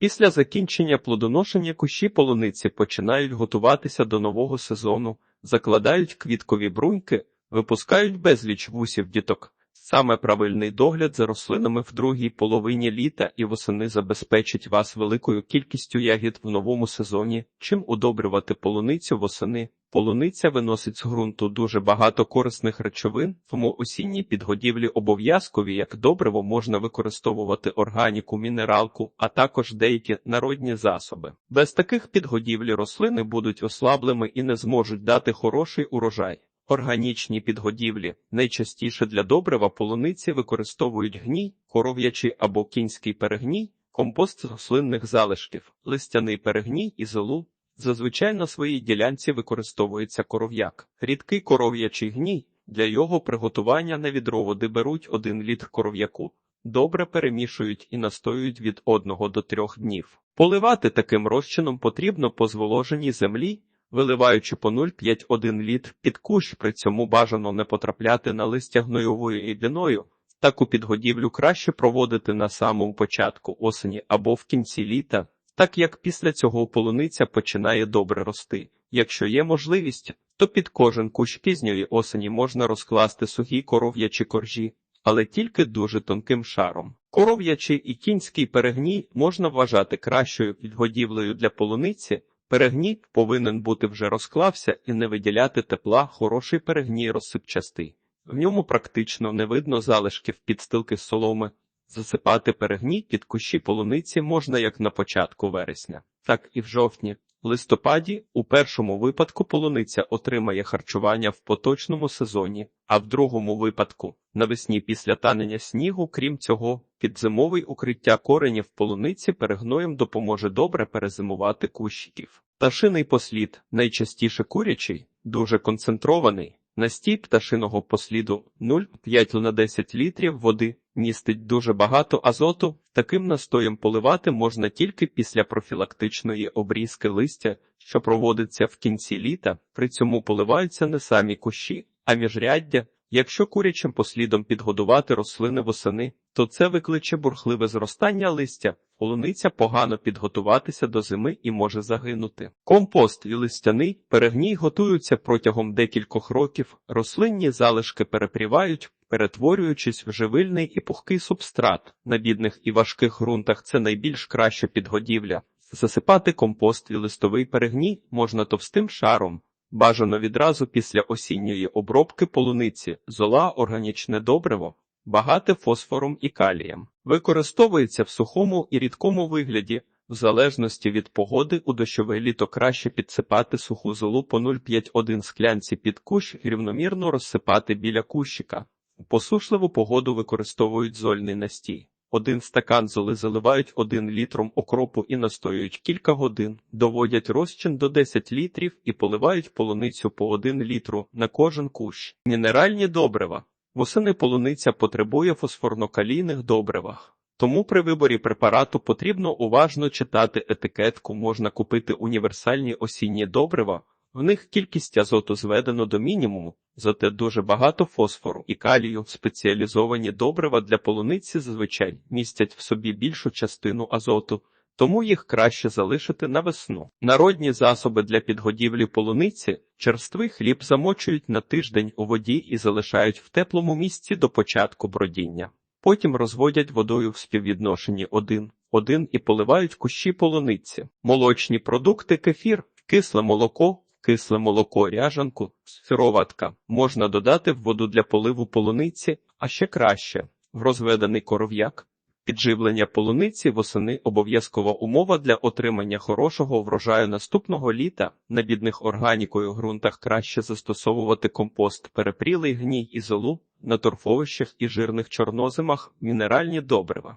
Після закінчення плодоношення кущі полуниці починають готуватися до нового сезону, закладають квіткові бруньки, випускають безліч вусів діток. Саме правильний догляд за рослинами в другій половині літа і восени забезпечить вас великою кількістю ягід в новому сезоні. Чим удобрювати полуницю восени? Полуниця виносить з ґрунту дуже багато корисних речовин, тому осінні підгодівлі обов'язкові як добриво можна використовувати органіку, мінералку, а також деякі народні засоби. Без таких підгодівлі рослини будуть ослаблими і не зможуть дати хороший урожай. Органічні підгодівлі найчастіше для добрива полуниці використовують гній, коров'ячий або кінський перегній, компост з рослинних залишків, листяний перегній і золу. Зазвичай на своїй ділянці використовується коров'як, рідкий коров'ячий гній. Для його приготування на відро води беруть 1 літр коров'яку, добре перемішують і настоюють від 1 до 3 днів. Поливати таким розчином потрібно по зволоженій землі, виливаючи по 0,5-1 літр під кущ, при цьому бажано не потрапляти на листя гнойовою рідиною. Таку підгодівлю краще проводити на самому початку осені або в кінці літа, так як після цього полуниця починає добре рости. Якщо є можливість, то під кожен кущ пізньої осені можна розкласти сухі коров'ячі коржі, але тільки дуже тонким шаром. Коров'ячий і кінський перегній можна вважати кращою підгодівлею для полуниці. Перегній повинен бути вже розклався і не виділяти тепла, хороший перегній розсипчастий. В ньому практично не видно залишків підстилки соломи. Засипати перегній під кущі полуниці можна як на початку вересня, так і в жовтні. Листопаді у першому випадку полуниця отримає харчування в поточному сезоні, а в другому випадку навесні після танення снігу, крім цього, підзимовий укриття коренів полуниці перегноєм допоможе добре перезимувати кущиків. Пташиний послід найчастіше курячий, дуже концентрований. Настій пташиного посліду 0,5 на 10 літрів води містить дуже багато азоту. Таким настоєм поливати можна тільки після профілактичної обрізки листя, що проводиться в кінці літа. При цьому поливаються не самі кущі, а міжряддя. Якщо курячим послідом підгодувати рослини восени, то це викличе бурхливе зростання листя. Полуниця погано підготуватися до зими і може загинути. Компост і листяний перегній готуються протягом декількох років, рослинні залишки перепрівають, перетворюючись в живильний і пухкий субстрат. На бідних і важких ґрунтах це найбільш краща підгодівля. Засипати компост і листовий перегній можна товстим шаром. Бажано відразу після осінньої обробки полуниці, зола, органічне добриво, багате фосфором і калієм. Використовується в сухому і рідкому вигляді, в залежності від погоди у дощове літо краще підсипати суху золу по 0,5-1 склянці під кущ і рівномірно розсипати біля кущика. Посушливу погоду використовують зольний настій. Один стакан золи заливають один літром окропу і настоюють кілька годин, доводять розчин до 10 літрів і поливають полуницю по 1 літру на кожен кущ. Мінеральні добрива. Восени полуниця потребує фосфорно-калійних добривах. Тому при виборі препарату потрібно уважно читати етикетку, можна купити універсальні осінні добрива. В них кількість азоту зведено до мінімуму, зате дуже багато фосфору і калію. Спеціалізовані добрива для полуниці зазвичай містять в собі більшу частину азоту, тому їх краще залишити на весну. Народні засоби для підгодівлі полуниці черствий хліб замочують на тиждень у воді і залишають в теплому місці до початку бродіння. Потім розводять водою в співвідношенні 1, 1 і поливають кущі полуниці. Молочні продукти, кефір, кисле молоко, кисле молоко, ряжанку, сироватка можна додати в воду для поливу полуниці, а ще краще в розведений коров'як. Підживлення полуниці восени обов'язкова умова для отримання хорошого врожаю наступного літа. На бідних органікою ґрунтах краще застосовувати компост, перепрілий гній і золу, на торфовищах і жирних чорнозимах мінеральні добрива.